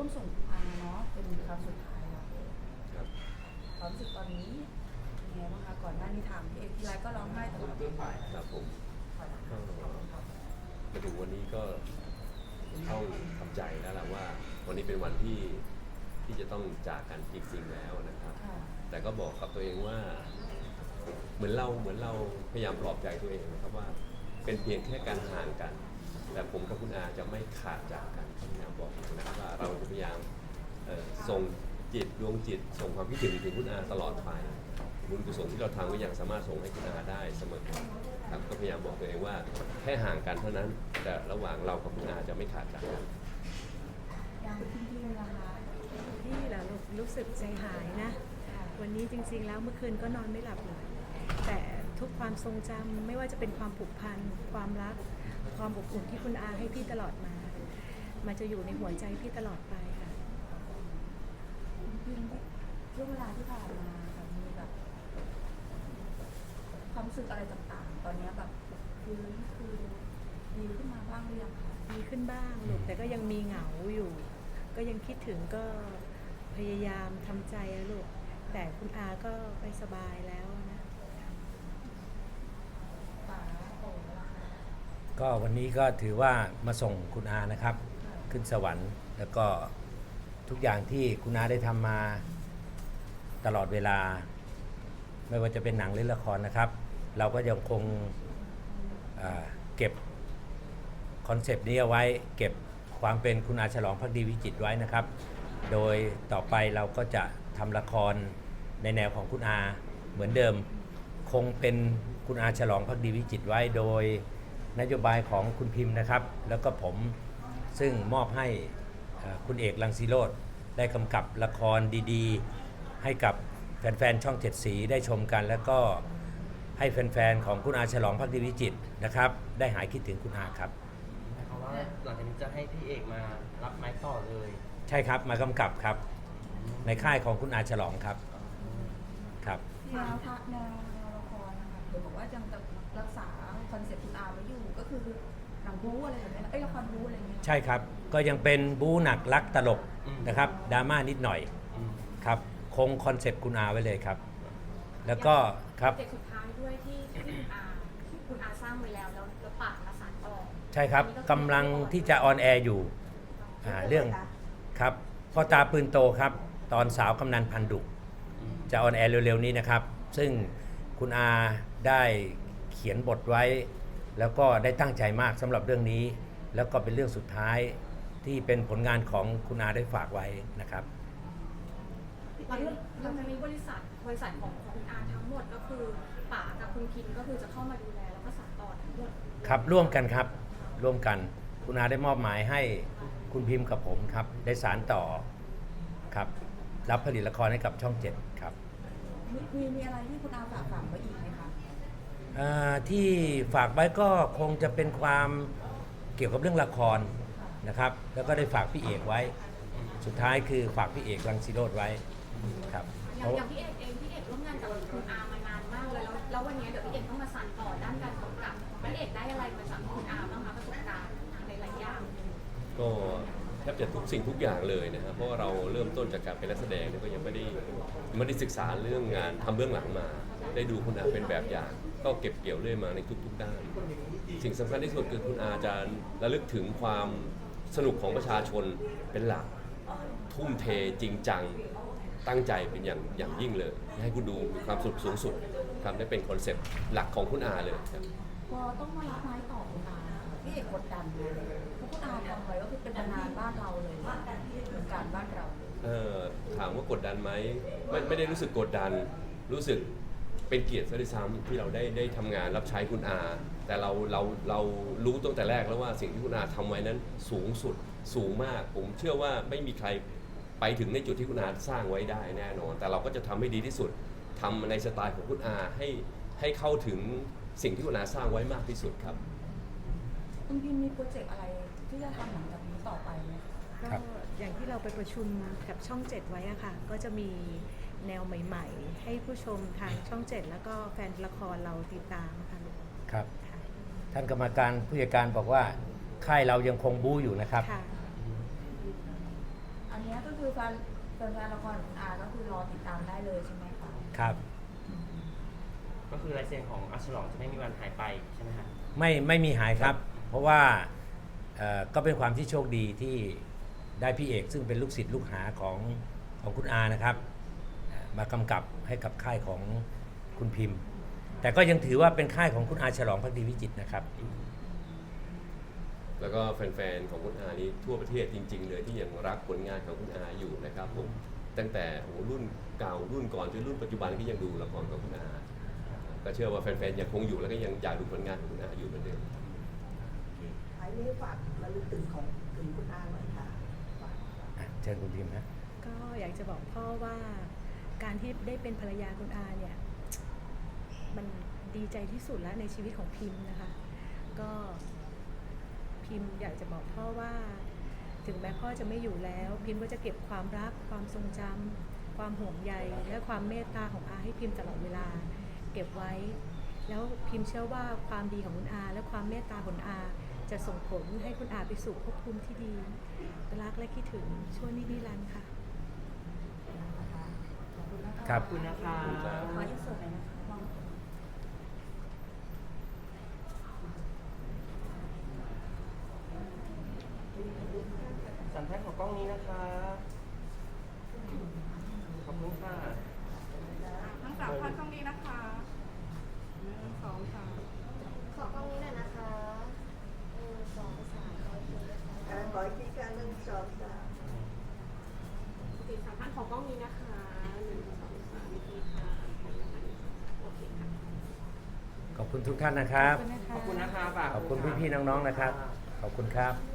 ร่วมส่งอาเนาะเป็นครั้งสุดท้ายแล้วครับความรู้สึกตอนนี้เป็นไงบ้างคะก่อนหน้านี้ถามพี่เอกทีไรก็ร้องไห้ตลอดครับผมก็มาถึงวันนี้ก็ต้องทำใจแล้วล่ะว่า วันนี้เป็นวันที่ที่จะต้องจากกันจริงๆแล้วนะครับ ค่ะแต่ก็บอกกับตัวเองว่า เหมือนเราเหมือนเราพยายามปลอบใจตัวเองนะครับว่า เป็นเพียงแค่การห่างกัน แต่ผมกับคุณอาจะไม่ขาดจากกันพยายามบอกนะครับว่าเราจะพยายามเอ่อส่งจิตดวงจิต ส่งความคิดถึงถึงคุณอาตลอดไปบุญกุศลที่เราทำก็ยังสามารถส่งให้คุณอาได้เสมอครับก็พยายามบอกตัวเองว่าแค่ห่างกันเท่านั้น แต่ระหว่างเรากับคุณอาจะไม่ขาดจากกันยังพี่พี่นะคะพี่เหรอลูกรู้สึกใจหายนะ วันนี้จริงๆแล้วเมื่อคืนก็นอนไม่หลับเลยแต่ ทุกความทรงจำไม่ว่าจะเป็นความผูกพัน ความรัก ความอบอุ่นที่คุณอาให้พี่ตลอดมามันจะอยู่ในหัวใจพี่ตลอดไปค่ะพี่ช่วงเวลาที่ผ่านมาแบบมีแบบ ความรู้สึกอะไรต่างๆ ตอนนี้แบบคือคือดีขึ้นมาบ้างหรือยังคะดีขึ้นบ้างลูกแต่ก็ยังมีเหงาอยู่ ก็ยังคิดถึงก็พยายามทำใจอะลูกแต่คุณอาก็ไปสบายแล้วนะ ป๋าโตแล้วค่ะ ก็วันนี้ก็ถือว่ามาส่งคุณอานะครับ ขึ้นสวรรค์แล้วก็ทุกอย่างที่คุณอาได้ทำมาตลอดเวลา ไม่ว่าจะเป็นหนังหรือละครนะครับ เราก็ยังคงเก็บคอนเซปต์นี้เอาไว้เก็บความเป็นคุณอาฉลองพักดีวิจิตไว้นะครับ โดยต่อไปเราก็จะทำละครในแนวของคุณอาเหมือนเดิม คงเป็นคุณอาฉลองพักดีวิจิตไว้โดย นโยบายของคุณพิมพ์นะครับ แล้วก็ผมซึ่งมอบให้เอ่อคุณเอกลังสีโรดได้กำกับละครดีๆ ให้กับแฟนๆ ช่องเจ็ดสีได้ชมกัน แล้วก็ให้แฟนๆ ของคุณอาฉลองพักดีวิจิตรนะครับ ได้หายคิดถึงคุณอาครับหมายความว่าหลังจากนี้จะให้พี่เอกมารับไม้ต่อเลย ใช่ครับมากำกับครับ ในค่ายของคุณอาฉลองครับครับ แนวพระแนว แนวละครนะคะเดี๋ยวบอกว่ายังจะรักษาคอนเซ็ปต์คุณอาไว้อยู่ก็คือหนังบู๊อะไรแบบนี้นะเอ้ยละครบู๊อะไรอย่างเงี้ยใช่ครับ ก็ยังเป็นบู๊หนักรักตลกนะครับดราม่านิดหน่อยอืมครับ คงคอนเซปต์คุณอาไว้เลยครับ แล้วก็ครับ เด็กสุดท้ายด้วยที่ที่คุณอาคุณอาสร้างไว้แล้วแล้วแล้วปากมาสานต่อใช่ครับกำลังที่จะออนแอร์อยู่อ่าเรื่องครับพ่อตาปืนโตครับ ตอนสาวกำนันพันดุ อืมจะออนแอร์เร็วๆนี้นะครับ ซึ่ง คุณอาได้เขียนบทไว้ แล้วก็ได้ตั้งใจมากสำหรับเรื่องนี้ แล้วก็เป็นเรื่องสุดท้ายที่เป็นผลงานของคุณอาได้ฝากไว้นะครับหลังหลังจากนี้บริษัทบริษัทของของคุณอาทั้งหมดก็คือป๋ากับคุณพิมก็คือจะเข้ามาดูแลแล้วก็สานต่อทั้งหมดครับร่วมกันครับร่วมกันคุณอาได้มอบหมายให้คุณพิมพ์กับผมครับ ได้สารต่อครับ รับผลิตละครให้กับช่องเจ็ดครับ มีมีมีอะไรที่คุณอาฝากฝังไว้อีกไหมคะอ่าที่ฝากไว้ก็คงจะเป็นความเกี่ยวกับเรื่องละครนะครับ แล้วก็ได้ฝากพี่เอกไว้ สุดท้ายคือฝากพี่เอกรังสีโรดไว้ครับอย่างอย่างพี่เอกเองพี่เอกร่วมงานกับคุณอามานานมากเลยแล้วแล้ววันนี้เดี๋ยวพี่เอกต้องมาสานต่อด้านการกำกับพี่เอกได้อะไรมาจากคุณอาบ้างคะประสบการณ์ในหลายๆอย่าง ก็ แทบจะทุกสิ่งทุกอย่างเลยนะครับเพราะว่าเราเริ่มต้นจากการเป็นนักแสดงเนี่ยก็ยังไม่ได้ไม่ได้ศึกษาเรื่องงานทำเบื้องหลังมา ได้ดูคุณอาเป็นแบบอย่าง ก็เก็บเกี่ยวเรื่อยมาในทุก ๆ ด้าน สิ่งสำคัญที่สุดคือคุณอาจะระลึกถึงความสนุกของประชาชนเป็นหลัก ทุ่มเทจริงจัง ตั้งใจเป็นอย่างอย่างยิ่งเลย ให้คุณดูมีความสนุกสูงสุดครับได้เป็นคอนเซ็ปต์หลักของคุณอาเลยครับ พอต้องมารับไม้ต่อคุณอา พี่เอกกดดันเลยเพราะคุณอาทำไว้ก็คือเป็นตำนานบ้านเราเลยเหมือนกันบ้านเราเออถามว่ากดดันไหมไม่ไม่ได้รู้สึกกดดัน รู้สึกเป็นเกียรติซะด้วยซ้ำที่เราได้ได้ทำงานรับใช้คุณอา แต่เราเราเรารู้ตั้งแต่แรกแล้วว่าสิ่งที่คุณอาทำไว้นั้นสูงสุดสูงมาก ผมเชื่อว่าไม่มีใครไปถึงในจุดที่คุณอาสร้างไว้ได้แน่นอน แต่เราก็จะทำให้ดีที่สุดทำในสไตล์ของคุณอาให้ให้เข้าถึงสิ่งที่คุณอาสร้างไว้มากที่สุดครับ คุณพิมมีโปรเจกต์อะไรที่จะทำหลังจากนี้ต่อไปไหมคะก็ครับ อย่างที่เราไปประชุมกับช่องเจ็ดไว้อะค่ะ ก็จะมีแนวใหม่ๆ ให้ผู้ชมทางช่องเจ็ดแล้วก็แฟนละครเราติดตามค่ะลูกครับ ค่ะท่านกรรมการผู้จัดการบอกว่าค่ายเรายังคงบู๊อยู่นะครับ ค่ะ อันนเนี้ยก็คือแฟนแฟนๆละครคุณอาก็คือรอติดตามได้เลยใช่ไหมคะครับ ก็คือลายเซ็นของอาฉลองจะไม่มีวันหายไปใช่ไหมคะ ไม่ไม่มีหายครับ เพราะว่าก็เป็นความที่โชคดีที่ได้พี่เอก ซึ่งเป็นลูกศิษย์ลูกหาของของคุณอานะครับ มากำกับให้กับค่ายของคุณพิมพ์ แต่ก็ยังถือว่าเป็นค่ายของคุณอาฉลองพักดีวิจิตนะครับ แล้วก็แฟนๆของคุณอานี้ทั่วประเทศจริง ๆ เลยที่ยังรักผลงานของคุณอาอยู่นะครับผมตั้งแต่โอ้รุ่นเก่ารุ่นก่อนจนรุ่นปัจจุบันก็ยังดูละครของคุณอาก็เชื่อว่าแฟนๆยังคงอยู่แล้วก็ยังอยากดูผลงานของคุณอาอยู่เหมือนเดิม ท้ายนี้ฝากระลึกถึงของถึงคุณอาหน่อยค่ะฝากอะเชิญคุณพิมพ์ฮะก็อยากจะบอกพ่อว่าการที่ได้เป็นภรรยาคุณอาเนี่ย มันดีใจที่สุดแล้วในชีวิตของพิมพ์นะคะ ก็พิมพ์อยากจะบอกพ่อว่า ถึงแม้พ่อจะไม่อยู่แล้ว พิมพ์ก็จะเก็บความรัก ความทรงจำความห่วงใยและความเมตตาของอาให้พิมพ์ตลอดเวลา เก็บไว้ แล้วพิมพ์เชื่อว่าความดีของคุณอา และความเมตตาของคุณอา จะส่งผลให้คุณอาไปสู่ภพภูมิที่ดีรักและคิดถึงชั่วนิรันดร์ค่ะขอบคุณนะคะครับขอบคุณนะคะขออินเสิร์ตหน่อยนะคะมองสัมภาษณ์ของกล้องนี้นะคะ ขอบคุณค่ะ ทั้งสามท่านตรงนี้นะคะหนึ่งสองสาม ขอกล้องนี้หน่อยนะคะหนึ่งสองสามโอเคค่ะ อ่าขออีกทีการหนึ่งสองสาม สี่สามท่า นขอกล้องนี้นะคะหนึ่งสองสามดีค่ะโอเคค่ะ ขอบคุณทุกท่านนะครับ ขอบคุณนะคะฝาก ขอบคุณพี่ๆน้องๆนะครับ ขอบคุณครับ